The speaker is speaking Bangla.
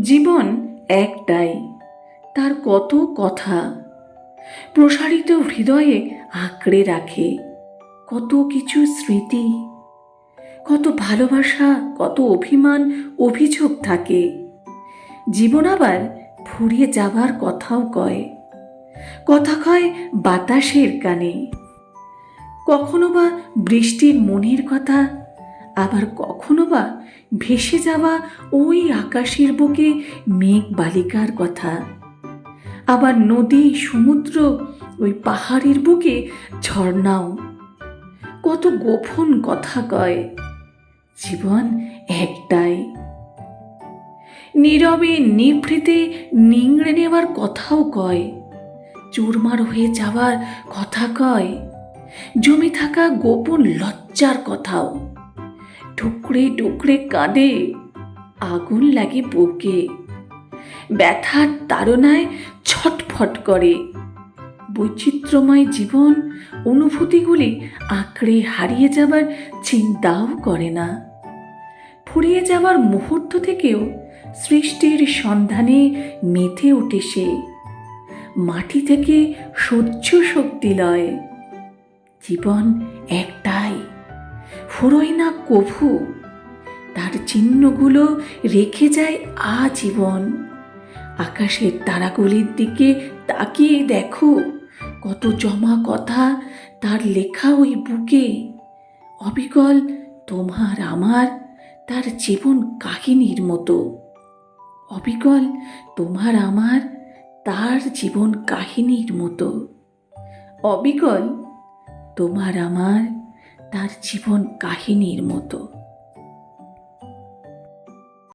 জীবন একটাই। তার কত কথা প্রসারিত হৃদয়ে আঁকড়ে রাখে। কত কিছু স্মৃতি, কত ভালোবাসা, কত অভিমান, অভিযোগ থাকে। জীবন আবার ফুরিয়ে যাবার কথাও কয়। কথা কয় বাতাসের কানে। কখনো বা বৃষ্টির মনের কথা আবার কখনো বা ভেসে যাওয়া ওই আকাশের বুকে মেঘ বালিকার কথা। আবার নদী, সমুদ্র ওই পাহাড়ের বুকে ঝর্ণাও। কত গোপন কথা কয়, জীবন একটাই। নীরবে নিভৃতে নিংড়ে নেওয়ার কথাও কয়, চুরমার হয়ে যাওয়ার কথা কয়, জমে থাকা গোপন লজ্জার কথাও। টুকরে টুকরে কাঁদে, আগুন লাগে বুকে। ব্যথার তাড়নায় ছটফট করে। বৈচিত্র্যময় জীবন অনুভূতিগুলি আঁকড়ে হারিয়ে যাবার চিন্তাও করে না। ফুরিয়ে যাওয়ার মুহূর্ত থেকেও সৃষ্টির সন্ধানে মেতে ওঠে সে। মাটি থেকে সহ্য শক্তি লয়। জীবন একটাই ফুরোয় না কভু তার চিহ্নগুলো রেখে যায় আজীবন। আকাশের তারাগুলির দিকে তাকিয়ে দেখো, কত জমা কথা তার লেখা ওই বুকে। অবিকল তোমার আমার, তার জীবন কাহিনীর মতো। অবিকল তোমার আমার, তার জীবন কাহিনীর মতো। অবিকল তোমার আমার তার জীবন কাহিনীর মতো।